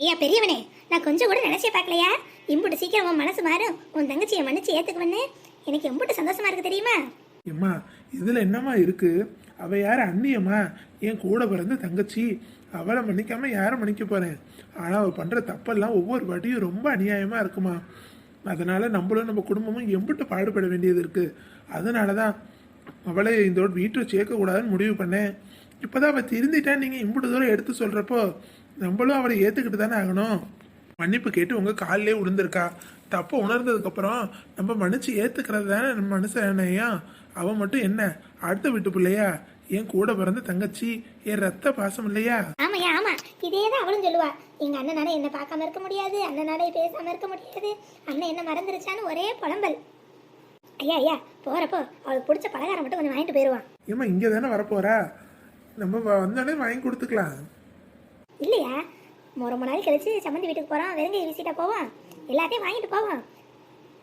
ஐயா பெரியவனே நான் கொஞ்சம் கூட நினைச்சே பார்க்கலையா? இம்புட்டு சீக்கிரம் உன் மனசு மாறும் உன் தங்கச்சியை மன்னிச்சு ஏத்துக்குவன்னு எனக்கு எம்புட்டு சந்தோஷமா இருக்கு தெரியுமா? எம்மா இதுல என்னம்மா இருக்கு? அவ யார்? அண்ணியம்மா. என் கூட பிறந்த தங்கச்சி. அவளை மன்னிக்காம யாரை மன்னிக்க போறேன்? ஆனா அவ பண்ற தப்பெல்லாம் ஒவ்வொரு வாட்டியும் ரொம்ப அநியாயமா இருக்குமா? அதனால நம்மளும் நம்ம குடும்பமும் எம்பிட்டு பாடுபட வேண்டியது இருக்கு. அதனாலதான் அவளை இந்த வீட்டில் சேர்க்க கூடாதுன்னு முடிவு பண்ணேன். இப்பதான் அவ திருந்திட்டா நீங்க இம்புட்டு தூரம் எடுத்து சொல்றப்போ நம்மளும் அவளை ஏத்துக்கிட்டு தானே ஆகணும். மன்னிப்பு கேட்டு உங்க காலிலே விழுந்திருக்கா தப்பு உணர்ந்ததுக்கு அப்புறம் நம்ம மன்னிச்சு ஏத்துக்கிறது தானே நம்ம மனுஷனையா அவ மட்டும் என்ன? அடுத்த வீட்டு பிள்ளையா? என் கூட பிறந்த தங்கச்சி? என் ரத்த பாசம் இல்லையா? ஆமாய்யா ஆமா. இதே தான் அவளும் சொல்லுவா. எங்க அண்ணனால என்ன பார்க்காம இருக்க முடியாது. அண்ணனால பேசாம இருக்க முடியாது. அண்ணன் என்ன மறந்துருச்சான்னு ஒரே புலம்பல். ஐயா ஐயா போறப்போ அவளுக்கு பிடிச்ச பலகாரம் மட்டும் கொஞ்சம் வாங்கிட்டு போயிருவான். ஏம்மா இங்க தானே வரப்போறா? நம்ம வந்தோடனே வாங்கி கொடுத்துக்கலாம். இல்லையா? ரொம்ப நாள் கழிச்சு சம்மந்தி வீட்டுக்கு போறோம் வெறுங்கை வீசிட்டா போவோம் எல்லாத்தையும் வாங்கிட்டு போவோம்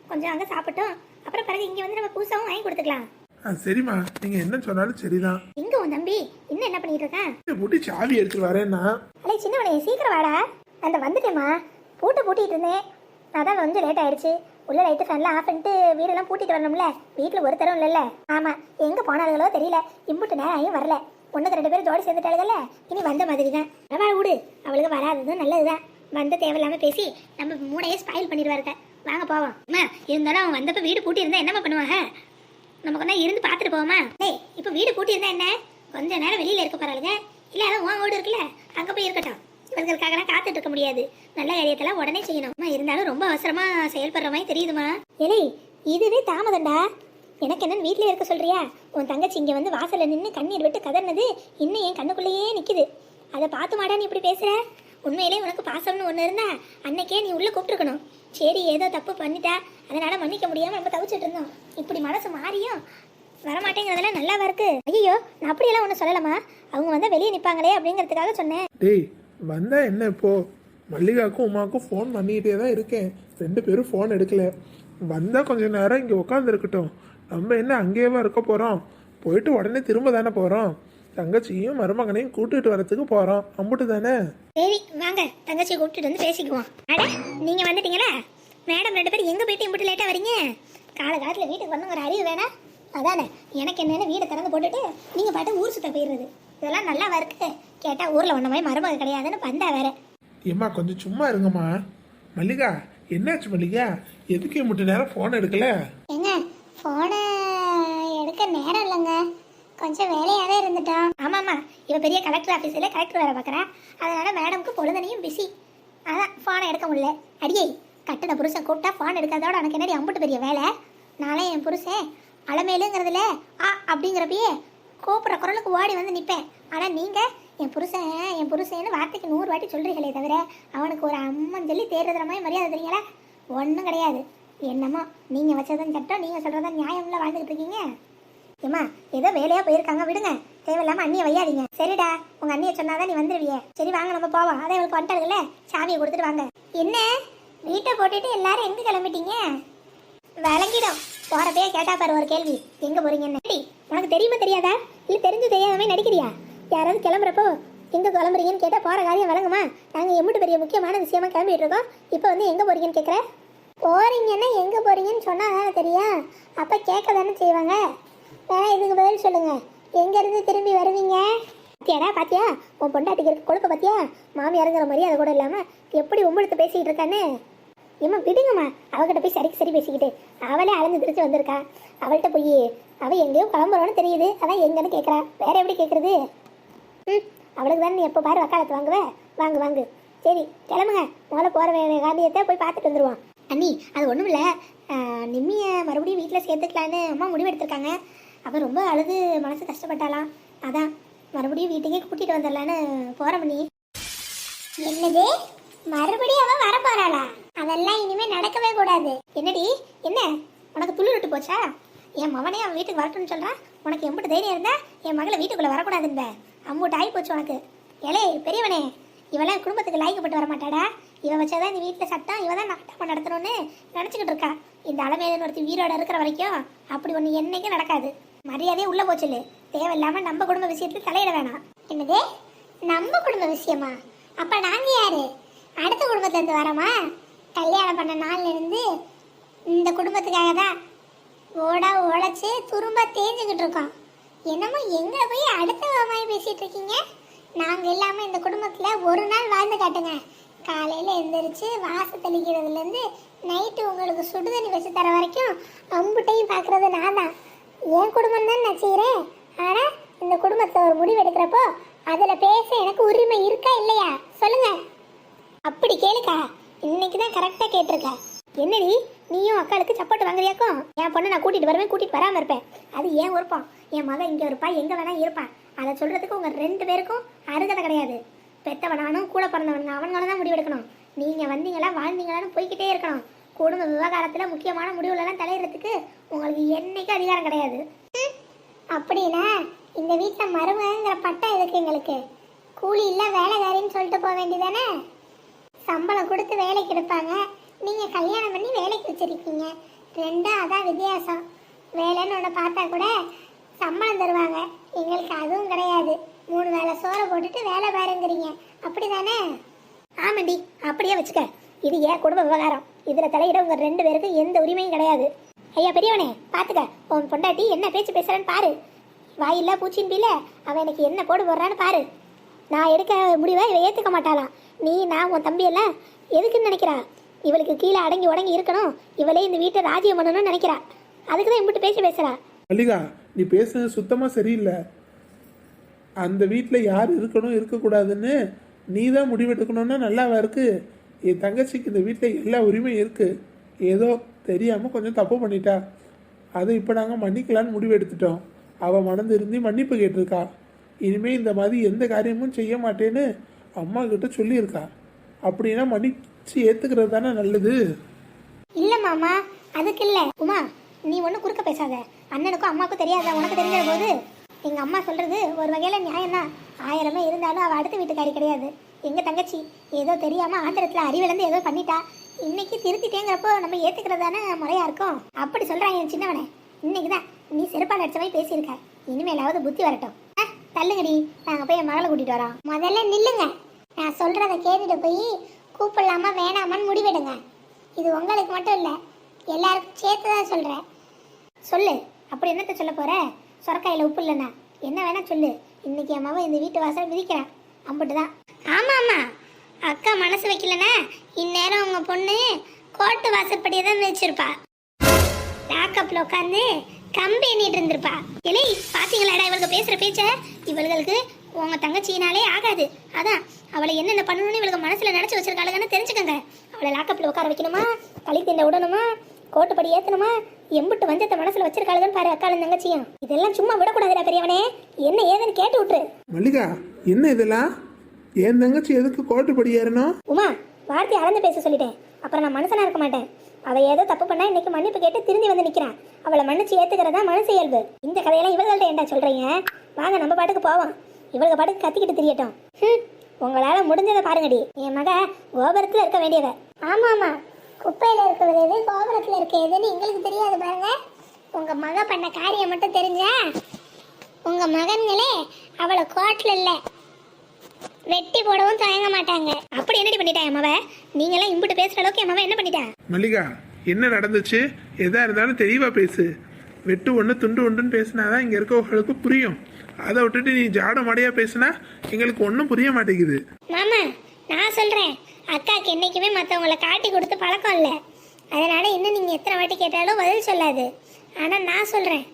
கொஞ்சம் அங்கே சாப்பிட்டோம். அப்புறம் பிறகு இங்கே வந்து நம்ம புதுசாகவும் வாங்கி கொடுத்துக்கலாம். ஆ சரிம்மா. நீங்க என்ன சொன்னாலும் சரிதான். இங்க உன் தம்பி இன்னும் என்ன பண்ணிட்டு இருக்கான்? போட்டு சாவி எடுத்துட்டு வரேன்னா? அலே சின்னவனே சீக்கிரம் வாடா. அந்த வந்துட்டேம்மா. பூட்டை பூட்டிட்டு இருந்தேன். அதான் வந்து லேட் ஆயிடுச்சு. உள்ள லைட்டு ஃபேன்லாம் ஆஃப் பண்ணிட்டு வீடெல்லாம் பூட்டிட்டு வரணும்ல. வீட்டில் ஒருத்தரும் இல்லைல்ல. ஆமாம் எங்கே போனாலுங்களோ தெரியல. இம்புட்டு நேரம் ஆகியும் வரல. ஒன்றுக்கு ரெண்டு பேரும் ஜோடி சேர்ந்துட்டாளுகள்ல? இனி வந்த மாதிரி தான் பரவாயில்ல விடு. அவளுக்கு வராததும் நல்லதுதான். வந்த தேவையில்லாம பேசி நம்ம மூடையே ஸ்பாயில் பண்ணிடுவாருக்க. வாங்க போவோம். அம்மா இருந்தாலும் அவன் வந்தப்ப வீடு பூட்டி இருந்தா என்னம்மா பண்ணுவாங்க? நமக்கு கொஞ்சம் இருந்து பார்த்துட்டு போவோமா? டேய் இப்போ வீடு பூட்டி இருந்தா என்ன? கொஞ்ச நேரம் வெளியில இருக்க போறாளுங்க. இல்ல அதான் உன் வீடு இருக்குல்ல? அங்க போய் இருக்கட்டும். இவர்களுக்காகலாம் காத்துட்டு இருக்க முடியாது. நல்ல காரியத்தெல்லாம் உடனே செய்யணும். அம்மா, இருந்தாலும் ரொம்ப அவசரமா செயல்படுற மாதிரி தெரியுதுமா? ஏலே இதுவே தாமதம்டா. எனக்கு என்னன்னு வீட்டில் இருக்க சொல்றியா? உன் தங்கச்சி இங்கே வந்து வாசலில் நின்று கண்ணீர் விட்டு கதறினது இன்னும் என் கண்ணுக்குள்ளேயே நிற்கிது அதை பார்த்து மாடா நீ இப்படி பேசுற? உண்மையிலே உனக்கு பாசம்னு ஒன்று இருந்தா அன்னைக்கே நீ உள்ளே கூப்பிட்டுருக்கணும். சரி ஏதோ தப்பு பண்ணிட்டா அதனால மன்னிக்க முடியாமல் நம்ம தவிச்சிட்டு இருந்தோம். இப்படி மனசு மாறியும் வரமாட்டேங்கிறதெல்லாம் நல்லாவா இருக்கு? ஐயோ நான் அப்படியெல்லாம் ஒன்றும் சொல்லலாமா அவங்க வந்தால் வெளியே நிற்பாங்களே அப்படிங்கிறதுக்காக சொன்னேன். டேய் வந்தா என்ன இப்போ? மல்லிகாக்கும் உமாக்கும் ஃபோன் பண்ணிக்கிட்டே தான் இருக்கேன். ரெண்டு பேரும் ஃபோன் எடுக்கல. வந்தால் கொஞ்சம் நேரம் இங்கே உட்காந்துருக்கட்டும் நம்ம என்ன அங்கேயேவா இருக்க போறோம்? போயிட்டு உடனே திரும்ப தானே போறோம்? தங்கச்சியும் மருமகனையும் கூட்டிட்டு வரதுக்கு போறோம். அம்புட்டு தானே? சரி வாங்க. தங்கச்சியை கூப்பிட்டுட்டு வந்து பேசிக்குவோம். அட நீங்க வந்துட்டீங்களா? மேடம் ரெண்டு பேரும் எங்க போயிட்டு இப்படி லேட்டா வரீங்க? கால காலத்துல வீட்டுக்கு வரணுங்கிற அறிவு வேணா. அதானே எனக்கு என்னன்னு வீடை திறந்து போட்டுட்டு நீங்க பாட்டு ஊர் சுத்த போயிடுறது. இதெல்லாம் நல்லா இருக்கு? கேட்டா ஊர்ல மாதிரி மருமக கிடையாதுன்னு பந்தா வேற. ஏம்மா கொஞ்சம் சும்மா இருங்கம்மா. மல்லிகா என்னாச்சு மல்லிகா? எதுக்கு மட்டும் நேரம் ஃபோன் எடுக்கல? ஏங்க ஃபோனை எடுக்க நேரம் இல்லைங்க. கொஞ்சம் வேலையாகவே இருந்துட்டோம். ஆமாம்மா இவ பெரிய கலெக்டர் ஆஃபீஸில் கலெக்டர் வேலை பார்க்குறா. அதனால் மேடம்க்கு பொழுதனையும் பிஸி அதான் ஃபோனை எடுக்க முடியல. அடியே கட்டின புருஷன் கூப்பிட்டா ஃபோன் எடுக்கிறதோட எனக்கு என்னடி அம்புட்டு பெரிய வேலை? நானே என் புருஷன் அலமேலுங்கிறதுல ஆ அப்படிங்கிறப்பயே கூப்பிட்ற குரலுக்கு ஓடி வந்து நிற்பேன் ஆனால் நீங்கள் என் புருஷன் என் புருஷன்னு வார்த்தைக்கு நூறு வாட்டி சொல்கிறீங்களே தவிர அவனுக்கு ஒரு அம்மன் சொல்லி தேர்தற மாதிரி மரியாதை தெரியுங்களா ஒன்றும் கிடையாது. என்னம்மா நீங்கள் வச்சதும் சட்டம் நீங்கள் சொல்கிறதா நியாயம்ல வாழ்ந்துக்கிட்டு இருக்கீங்க? ஏம்மா ஏதோ வேலையாக போயிருக்காங்க விடுங்க. தேவையில்லாமல் அண்ணியை வையாதீங்க. சரிடா உங்கள் அண்ணியை சொன்னாதான் நீ வந்துடுவிய சரி வாங்க நம்ம போவோம். அதான் உங்களுக்கு வந்துட்டாளுல சாவியை கொடுத்துட்டு வாங்க. என்ன? வீட்டை போட்டுட்டு எல்லாரும் எங்கே கிளம்பிட்டீங்க? விளங்கிடும். போறப்பே கேட்டா பாரு ஒரு கேள்வி. எங்கே போகிறீங்கன்னு உனக்கு தெரியுமா தெரியாதா? இல்லை தெரிஞ்சு தெரியாதமே நடிக்கிறியா? யாராவது கிளம்புறப்போ எங்கே கிளம்புறீங்கன்னு கேட்டால் போகிற காரியம் விளங்குமா? நாங்கள் எம்பிட்டு பெரிய முக்கியமான விஷயமா கிளம்பிட்டு இருக்கோம். இப்போ வந்து எங்கே போகிறீங்கன்னு கேட்குற போறீங்கன்னா எங்க போறீங்கன்னு சொன்னா தெரியா தெரியும்? அப்ப கேட்க தானே செய்வாங்க. வேணா இதுக்கு பதில் சொல்லுங்க. எங்க இருந்து திரும்பி வருவீங்க? பாத்தியாடா பாத்தியா? உன் பொண்டாட்டிக்கு இருக்க கொழுப்ப பாத்தியா? மாமியாருங்கிற மாதிரி அது கூட இல்லாம எப்படி உம்பெடுத்து பேசிக்கிட்டு இருக்கான்னு? ஏம்மா விடுங்கம்மா. அவகிட்ட போய் சரிக்கு சரி பேசிக்கிட்டு. அவளே அலைஞ்சு திருச்சி வந்திருக்கா. அவள்கிட்ட போய் அவ எங்கேயோ கிளம்புறோன்னு தெரியுது. அதான் எங்கன்னு கேட்குறா வேற எப்படி கேட்குறது ம் அவளுக்கு தானே நீ எப்போ பாரு வக்காலத்து வாங்குவேன் வாங்கு வாங்கு. சரி கிளம்புங்க. முதல்ல போகிற காந்தியத்தை போய் பார்த்துட்டு வந்துருவான் அண்ணி அது ஒன்றும் இல்லை நிம்மியை மறுபடியும் வீட்டில் சேர்த்துக்கலான்னு அம்மா முடிவெடுத்திருக்காங்க அவள் ரொம்ப அழுது மனசு கஷ்டப்பட்டாலாம் அதான் மறுபடியும் வீட்டுக்கே கூட்டிகிட்டு வந்துடலான்னு போகிறோம் பண்ணி என்னது? மறுபடியும் அவ வர போறாளா? அதெல்லாம் இனிமே நடக்கவே கூடாது. என்னடி? என்ன? உனக்கு துள்ளு விட்டு போச்சா? என் மவனே அவன் வீட்டுக்கு வரட்டும்னு சொல்றான் உனக்கு எம்பிட்டு தைரியம் இருந்தா என் மகளை வீட்டுக்குள்ள வரக்கூடாதுன்ப. அம்மூட்டு ஆகி போச்சு உனக்கு. ஏலே பெரியவனே இவெல்லாம் குடும்பத்துக்கு லாய்க்கப்பட்டு வர மாட்டாடா இவ வச்சாதான் இந்த வீட்டில் சட்டம் இவ தான் நாட்டமாக நடத்தணும்னு நினச்சிக்கிட்டு இருக்கா. இந்த அலமேதன் ஒருத்தி வீரோட இருக்கிற வரைக்கும் அப்படி ஒன்று என்னைக்கும் நடக்காது. மரியாதையே உள்ளே போச்சுல தேவையில்லாமல் நம்ம குடும்ப விஷயத்தில் தலையிட வேணாம். என்னது? நம்ம குடும்ப விஷயமா? அப்போ நாங்கள் யாரு? அடுத்த குடும்பத்துல வரோமா? கல்யாணம் பண்ண நாள்லேருந்து இந்த குடும்பத்துக்காக தான் ஓடா உழைச்சி துரும்ப தேஞ்சுக்கிட்டு இருக்கோம். என்னமோ எங்கே போய் அடுத்த மாதிரி பேசிகிட்டு இருக்கீங்க? நாங்கள் இல்லாமல் இந்த குடும்பத்தில் ஒரு நாள் வாழ்ந்து காட்டுங்க. காலையில் எழுந்திரிச்சு வாசல் தெளிக்கிறதுலேருந்து நைட்டு உங்களுக்கு சுடுதண்ணி வச்சு தர வரைக்கும் அம்புட்டையும் பார்க்குறது நான் தான் என் குடும்பம் தான் நான் செய்கிறேன் ஆனால் இந்த குடும்பத்தை ஒரு முடிவு எடுக்கிறப்போ அதில் பேச எனக்கு உரிமை இருக்கா இல்லையா? சொல்லுங்க. அப்படி கேளுக்கா. இன்னைக்கு தான் கரெக்டாக கேட்டிருக்க. என்னடி நீயும் அக்காளுக்கு சப்போர்ட் வாங்குறியாக்கும் என் பொண்ணை நான் கூட்டிகிட்டு வருவேன் கூட்டிகிட்டு வராமல் இருப்பேன். அது ஏன் விருப்பம் என் மகன் இங்கே இருப்பா எங்கே வேணால் இருப்பான். அதை சொல்கிறதுக்கு உங்கள் ரெண்டு பேருக்கும் அருகதை கிடையாது. பெத்தவனானும் கூட பிறந்தவன். அவனால தான் முடிவெடுக்கணும். நீங்க வந்தீங்களா வாழ்ந்தீங்களான்னு போய்க்கிட்டே இருக்கணும். குடும்ப விவகாரத்துல முக்கியமான முடிவுலலாம் தலையிடறதுக்கு உங்களுக்கு என்னைக்கு அதிகாரம் கிடையாது. அப்படின்னா இந்த வீட்டில் மருமகங்கிற பட்டம் எதுக்கு எங்களுக்கு? கூலி இல்லை வேலைக்காரின்னு சொல்லிட்டு போக வேண்டியதானே? சம்பளம் கொடுத்து வேலைக்கு எடுப்பாங்க. நீங்கள் கல்யாணம் பண்ணி வேலைக்கு வச்சிருக்கீங்க. ரெண்டும் அதான் வித்தியாசம். வேலைன்னு ஒன்று பார்த்தா கூட சம்பளம் தருவாங்க. எங்களுக்கு அதுவும் கிடையாது. மூணு வேளை சோறை போட்டுட்டு வேலை பாருங்கிறீங்க. அப்படி தானே ஆமாண்டி அப்படியே வச்சுக்க. இது ஏன் குடும்ப விவகாரம்? இதில் தலையிட உங்கள் ரெண்டு பேருக்கும் எந்த உரிமையும் கிடையாது. ஐயா பெரியவனே பார்த்துக்க உன் பொண்டாட்டி என்ன பேச்சு பேசுறேன்னு பாரு. வாயில்ல பூச்சின் பில்ல அவன் எனக்கு என்ன போடு போடுறான்னு பாரு. நான் எடுக்க முடிவை இவ ஏற்றுக்க மாட்டாளாம். நீ நான் உன் தம்பி எல்லாம் எதுக்குன்னு நினைக்கிறா? இவளுக்கு கீழே அடங்கி உடங்கி இருக்கணும். இவளே இந்த வீட்டை ராஜ்யம் பண்ணணும்னு நினைக்கிறா. அதுக்கு தான் இம்பிட்டு பேசி பேசுறா. மல்லிகா நீ பேசுறது சுத்தமாக சரியில்லை. அந்த வீட்டில் யார் இருக்கணும் இருக்கக்கூடாதுன்னு நீ தான் முடிவெடுக்கணும்னா நல்லாவா இருக்குது என் தங்கச்சிக்கு இந்த வீட்டில் எல்லா உரிமையும் இருக்குது ஏதோ தெரியாமல் கொஞ்சம் தப்பு பண்ணிட்டா. அதை இப்போ நாங்கள் மன்னிக்கலான்னு முடிவு எடுத்துட்டோம் அவள் மனந்து இருந்து மன்னிப்பு கேட்டிருக்கா. இனிமேல் இந்த மாதிரி எந்த காரியமும் செய்ய மாட்டேன்னு அம்மா கிட்ட சொல்லியிருக்கா. அப்படின்னா மன்னிச்சு ஏற்றுக்கிறது தானே நல்லது? இல்ல மாமா அதுக்கு இல்ல. உமா நீ ஒன்றும் குறுக்க பேசாத. அண்ணனுக்கும் அம்மாவுக்கும் தெரியாதா? உனக்கு தெரிஞ்ச போது? எங்கள் அம்மா சொல்கிறது ஒரு வகையில் நியாயம்தான் ஆயிரமே இருந்தாலும் அவள் அடுத்த வீட்டுக்காரி கிடையாது. எங்கள் தங்கச்சி ஏதோ தெரியாமல் ஆந்திரத்தில் அறிவிலேருந்து ஏதோ பண்ணிட்டா. இன்னைக்கு திருத்திட்டேங்கிறப்போ நம்ம ஏற்றுக்கிறதானே முறையாக இருக்கும். அப்படி சொல்கிறாங்க என் சின்னவனே. இன்னைக்கு தான் நீ செருப்பால் அடிச்ச மாதிரி பேசியிருக்க. இனிமேலாவது புத்தி வரட்டும். ஆ தள்ளுங்கடி. நாங்கள் போய் என் மகளை கூட்டிகிட்டு வரோம். முதல்ல நில்லுங்க. நான் சொல்கிறத கேட்டுட்டு போய் கூப்பிடலாமா வேணாமான்னு முடிவெடுங்க. இது உங்களுக்கு மட்டும் இல்லை எல்லாருக்கும் சேர்த்து தான் சொல்கிறேன் சொல்லு. அப்படி என்னத்த சொல்ல போகிற சொரக்காயில் உப்பு இல்லைண்ணா. என்ன வேணா சொல்லு. இன்னைக்கு என் மகன் இந்த வீட்டு வாசல் விதிக்கிறான் அம்பிட்டு தான். ஆமாம் ஆமாம் அக்கா மனசு வைக்கலண்ணா. இந்நேரம் உங்க பொண்ணு கோட்டு வாசப்படியே தான் வச்சிருப்பா லாக்கப்பில் உட்காந்து கம்பி எண்ணிட்டு இருந்திருப்பா. இல்லை பாத்தீங்களாடா இவளுக்கு பேசுற பேச்ச? இவளுகளுக்கு உங்க தங்கச்சினாலே ஆகாது. அதான் அவளை என்னென்ன பண்ணணும்னு இவளுக்கு மனசுல நினைச்சு வச்சிருக்காளுங்கன்னு தெரிஞ்சுக்கங்க. அவளை லாக்கப்பில் உட்கார வைக்கணுமா? தலை திண்ட விடணுமா? கோட்டுப்படி ஏத்தணுமா? எம்பிட்டு வஞ்சத்தை மனசுல வச்சிருக்காளுங்கன்னு பாரு அக்காளும் தங்கச்சியும். இதெல்லாம் சும்மா விடக்கூடாதுடா பெரியவனே. என்ன ஏதுன்னு கேட்டு விட்டுரு. மல்லிகா என்ன இதெல்லாம்? என் தங்கச்சி எதுக்கு கோட்டுப்படி ஏறணும்? உமா வார்த்தை அளந்து பேச சொல்லிட்டேன். அப்புறம் நான் மனுஷனா இருக்க மாட்டேன். அவ ஏதோ தப்பு பண்ணா இன்னைக்கு மன்னிப்பு கேட்டு திரும்பி வந்து நிக்கிறான் அவளை மன்னிச்சு ஏத்துக்கிறதா மனசு இயல்பு. இந்த கதையெல்லாம் இவங்கள்ட்ட ஏன்டா சொல்றீங்க? வாங்க நம்ம பாட்டுக்கு போவோம். இவளுக்கு பாட்டுக்கு கத்திக்கிட்டு திரியட்டும். உங்களால முடிஞ்சதை பாருங்கடி. என் மக கோபுரத்துல இருக்க வேண்டியவ. ஆமா ஆமா. குப்பையில இருக்கிறது எது? கோபுரத்துல இருக்க எதுன்னு எங்களுக்கு தெரியாது பாருங்க. உங்க மக பண்ண காரியம் மட்டும் தெரிஞ்சா உங்க மகன்களே அவளை கோட்ல இல்லை வெட்டி போடவும் தயங்க மாட்டாங்க. அப்படி என்னடி பண்ணிட்டா என் மவ? நீங்களாம் இம்புட்டு பேசுற அளவுக்கு என் மவ என்ன பண்ணிட்டா? மல்லிகா என்ன நடந்துச்சு? எதா இருந்தாலும் தெளிவா பேசு. வெட்டு ஒன்று துண்டு ஒன்றுன்னு பேசினாதான் இங்கே இருக்கவங்களுக்கு புரியும். அதை விட்டுட்டு நீ ஜாட மாடையா பேசினா எங்களுக்கு ஒன்றும் புரிய மாட்டேங்குது. மாமா நான் சொல்றேன். அக்காவுக்கு என்றைக்குமே மற்றவங்களை காட்டி கொடுத்து பழக்கம் இல்லை. அதனால் இன்னும் நீங்கள் எத்தனை வாட்டி கேட்டாலும் பதில் சொல்லாது. ஆனால் நான் சொல்கிறேன்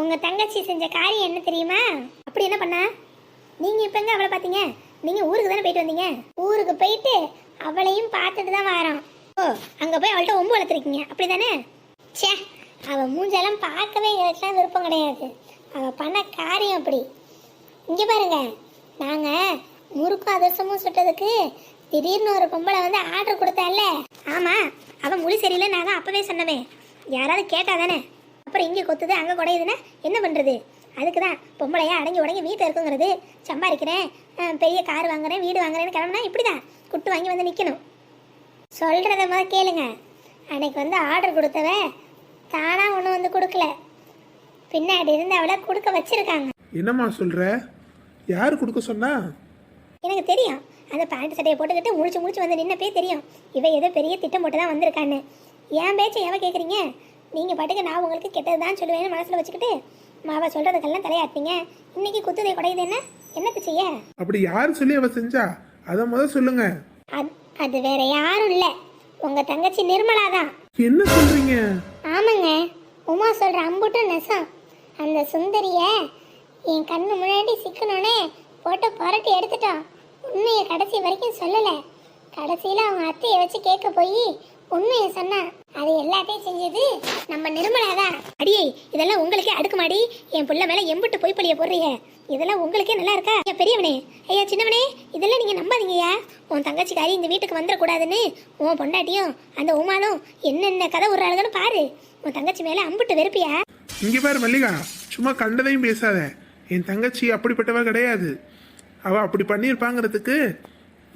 உங்கள் தங்கச்சி செஞ்ச காரியம் என்ன தெரியுமா? அப்படி என்ன பண்ணா? நீங்கள் இப்போ எங்க அவளை பார்த்தீங்க? நீங்கள் ஊருக்கு தானே போயிட்டு வந்தீங்க? ஊருக்கு போயிட்டு அவளையும் பார்த்துட்டு தான் வரோம் ஓ அங்கே போய் அவள்கிட்ட ஒம்பு வளர்த்துருக்கீங்க. அப்படிதானே? ச்சே அவள் மூஞ்செல்லாம் பார்க்கவே எங்களுக்குலாம் விருப்பம் கிடையாது. அவள் பண்ண காரியம் அப்படி. இங்கே பாருங்க. நாங்கள் முறுக்கும் அதிரசமும் சுட்டதுக்கு திடீர்னு ஒரு பொம்பளை வந்து ஆர்டர் கொடுத்தால ஆமா அவன் மொழி சரியில்லை நான் தான் அப்பவே சொன்னவே யாராவது கேட்டா தானே? அப்புறம் இங்கே கொத்துது அங்கே குடையுதுன்னா என்ன பண்ணுறது அதுக்கு தான் பொம்பளையா அடங்கி உடங்கி வீட்டில் இருக்குங்கிறது. சம்பாதிக்கிறேன் பெரிய கார் வாங்குறேன் வீடு வாங்குறேன்னு கிளம்புனா இப்படி தான் குட்டு வாங்கி வந்து நிற்கணும் சொல்கிறத மாதிரி கேளுங்க. அன்னைக்கு வந்து ஆர்டர் கொடுத்தவ தானாக ஒன்றும் வந்து கொடுக்கல. பின்னாடி இருந்து அவளை கொடுக்க வச்சிருக்காங்க. என்னம்மா சொல்ற? யார் கொடுக்க சொன்னா? எனக்கு தெரியும். அந்த பேண்ட் சட்டையை போட்டுக்கிட்டு முழிச்சு முழிச்சு வந்து நின்னப்பே தெரியும். இவ ஏதோ பெரிய திட்டம் போட்டு தான் வந்திருக்கான்னு. என் பேச்சை எவ கேட்குறீங்க நீங்கள் பாட்டுக்கு நான் உங்களுக்கு கெட்டது தான் சொல்லுவேன்னு மனசில் வச்சுக்கிட்டு மாவ சொல்கிறதுக்கெல்லாம் தலையாட்டிங்க இன்னைக்கு குத்துதை குடையுது என்ன? என்னத்து செய்ய? அப்படி யார் சொல்லி அவ செஞ்சா? அதை முத சொல்லுங்க. அது வேற யாரும் இல்லை. உங்கள் தங்கச்சி நிர்மலா தான் என்ன சொல்றீங்க? ஆமாங்க. உமா சொல்ற அம்புட்டும் நெசம். அந்த சுந்தரிய என் கண்ணு முன்னாடி சிக்கனோனே போட்டு புரட்டி எடுத்துட்டோம் உண்மையை கடைசி வரைக்கும் சொல்லல. கடைசியில அவங்க அத்தையை வச்சு கேட்க போய் உண்மையை சொன்னா. அது எல்லாத்தையும் செஞ்சது நம்ம நிர்மலாதான் அடியே இதெல்லாம் உங்களுக்கே அடுக்குமாடி. என் புள்ள மேல எம்புட்டு போய் பழிய போடுறீங்க. இதெல்லாம் உங்களுக்கே நல்லா இருக்கா? ஐயா பெரியவனே. ஐயா சின்னவனே இதெல்லாம் நீங்க நம்பாதீங்கய்யா. உன் தங்கச்சிக்காரி இந்த வீட்டுக்கு வந்துடக்கூடாதுன்னு உன் பொண்டாட்டியும் அந்த உமானும் என்னென்ன கதை ஒரு விடுறாளுங்கன்னு பாரு. உன் தங்கச்சி மேல அம்புட்டு வெறுப்பியா? இங்க பாரு மல்லிகா. சும்மா கண்டதையும் பேசாத. என் தங்கச்சி அப்படிப்பட்டவ கிடையாது. அவ அப்படி பண்ணியிருப்பாங்கிறதுக்கு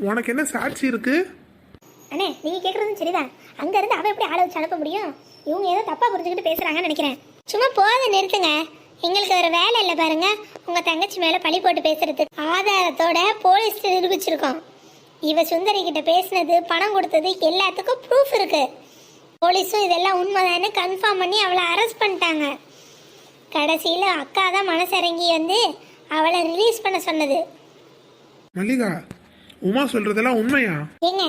உனக்கு என்ன சாட்சி இருக்கு? அண்ணே நீங்க கேட்குறதும் சரிதான். அங்க இருந்து அவ எப்படி ஆளை வச்சு அனுப்ப முடியும்? இவங்க ஏதோ தப்பா புரிஞ்சுக்கிட்டு பேசுறாங்கன்னு நினைக்கிறேன். சும்மா போத நிறுத்துங்க. எங்களுக்கு ஒரு வேலை இல்லை பாருங்க. உங்க தங்கச்சி மேல பழி போட்டு பேசுறதுக்கு ஆதாரத்தோட போலீஸ் நிரூபிச்சிருக்கோம். இவ சுந்தரி கிட்ட பேசினது பணம் கொடுத்தது எல்லாத்துக்கும் ப்ரூஃப் இருக்கு. போலீஸும் இதெல்லாம் உண்மைதான்னு கன்ஃபார்ம் பண்ணி அவளை அரெஸ்ட் பண்ணிட்டாங்க. கடைசியில் அக்கா தான் மனசிறங்கி வந்து அவளை ரிலீஸ் பண்ண சொன்னது. மல்லிகா உமா சொல்றதெல்லாம் உண்மையா? ஏங்க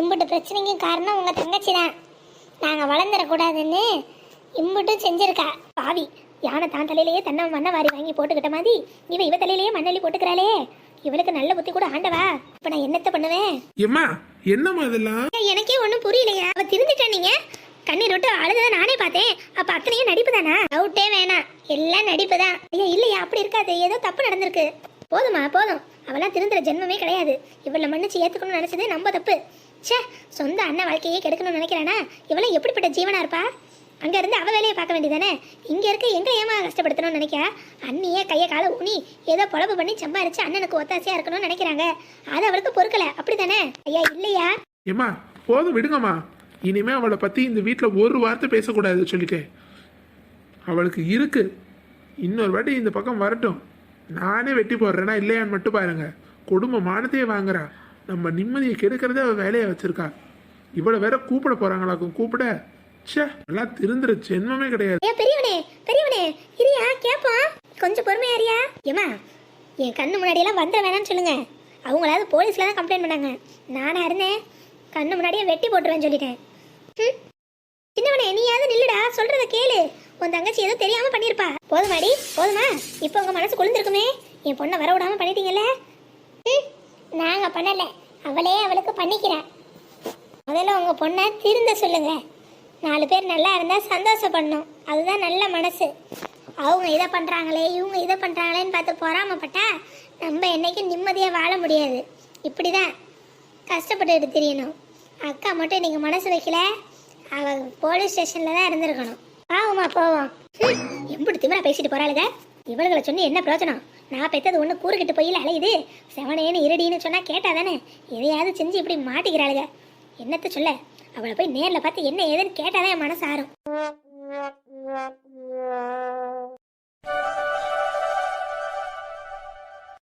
இம்புட்டு பிரச்சனைக்கும் காரணம் உங்க தங்கச்சி தான் நாங்கள் வளர்ந்துடக்கூடாதுன்னு இம்புட்டும் செஞ்சிருக்கா. பாவி யானை தான் தலையிலேயே தன்னை மண்ணை வாரி வாங்கி போட்டுக்கிட்ட மாதிரி இவ இவ தலையிலேயே மண்ணள்ளி போட்டுக்கிறாளே. இவளுக்கு நல்ல புத்தி கூட ஆண்டவா. இப்ப நான் என்னத்த பண்ணுவேன்? எம்மா என்னம்மா இதெல்லாம்? எனக்கே ஒன்றும் புரியலையா? அவ திருந்துட்டா நீங்க? கண்ணீர் விட்டு அழுததை நானே பார்த்தேன். அப்ப அத்தனையும் நடிப்பு தானா டவுட்டே வேணாம். எல்லாம் நடிப்பு தான் ஐயா இல்லையா? அப்படி இருக்காது. ஏதோ தப்பு நடந்திருக்கு. போதுமா போதும். அவெல்லாம் திருந்துற ஜென்மமே கிடையாது. இவளை மன்னிச்சு ஏத்துக்கணும்னு நினைச்சது நம்ம தப்பு. ச்சே சொந்த அண்ணன் வாழ்க்கையே கெடுக்கணும்னு நினைக்கிறானா? இவளை எப்படிப்பட்ட ஜீவனா இருப்பா? அங்க இருந்து அவ வேலையை பார்க்க வேண்டியதானே? இங்க இருக்க எங்க ஏமா கஷ்டப்படுத்தணும்னு நினைக்கா அண்ணியே கைய கால ஊனி ஏதோ பொழப்பு பண்ணி சம்பாரிச்சு அண்ணனுக்கு ஒத்தாசையா இருக்கணும்னு நினைக்கிறாங்க. அது அவளுக்கு பொறுக்கல. அப்படிதானே ஐயா இல்லையா? ஏம்மா போதும் விடுங்கம்மா. இனிமே அவளை பத்தி இந்த வீட்டில் ஒரு வார்த்தை பேசக்கூடாது சொல்லிட்டேன். அவளுக்கு இருக்கு. இன்னொரு வாட்டி இந்த பக்கம் வரட்டும். நானே வெட்டி போடுறேன்னா இல்லையான்னு மட்டும் பாருங்க. குடும்ப மானத்தையே வாங்குறா. நம்ம நிம்மதியை கெடுக்கிறதே அவள் வேலையை வச்சிருக்கா. இவ்வளவு வேற கூப்பிட போறாங்களாக்கும் கூப்பிட. ச்சே எல்லாம் திருந்துற ஜென்மமே கிடையாது. ஏ பெரியவனே பெரியவனே இரியா கேப்பா. கொஞ்சம் பொறுமையா இரியா. ஏமா என் கண்ணு முன்னாடி எல்லாம் வந்துட வேணாம்னு சொல்லுங்க. அவங்களாவது போலீஸ்ல தான் கம்ப்ளைண்ட் பண்ணாங்க. நானா இருந்தேன். கண்ணு முன்னாடியே வெட்டி போட்டுருவேன்னு சொல்லிட்டேன். சின்னவனே நீயாவது நில்லுடா. சொல்றத கேளு. உன் தங்கச்சி ஏதோ தெரியாம பண்ணிருப்பா. போதுமாடி போதுமா. இப்போ உங்க மனசு குளிர்ந்துருக்குமே. என் பொண்ணை வர விடாம பண்ணிட்டீங்கல்ல? ம். நாங்க பண்ணல. அவளே அவளுக்கு பண்ணிக்கிறேன் முதல்ல உங்க பொண்ணை திருந்த சொல்லுங்க. நாலு பேர் நல்லா இருந்தா சந்தோஷப்படணும். அதுதான் நல்ல மனசு. அவங்க இதை பண்ணுறாங்களே இவங்க இதை பண்ணுறாங்களேன்னு பார்த்து பொறாமப்பட்டா நம்ம என்னைக்கும் நிம்மதியாக வாழ முடியாது. இப்படி தான் கஷ்டப்பட்டுக்கிட்டு தெரியணும். அக்கா மட்டும் நீங்கள் மனசு வைக்கல. அவள் போலீஸ் ஸ்டேஷனில் தான் இருந்திருக்கணும். ஆகுமா போவோம். எப்படி திமிரா பேசிட்டு போறாளுங்க இவளுகளை சொன்னி என்ன பிரயோஜனம்? நான் பெத்தது ஒண்ணு கூறுகிட்டு போயில அலையுது செவனேன்னு இருடின்னு சொன்னா கேட்டாதானே? எதையாவது செஞ்சு இப்படி மாட்டிக்கிறாளுங்க என்னத்த சொல்ல? அவளை போய் நேர்ல பார்த்து என்ன ஏதுன்னு கேட்டாதான் என் மனசு ஆறும்.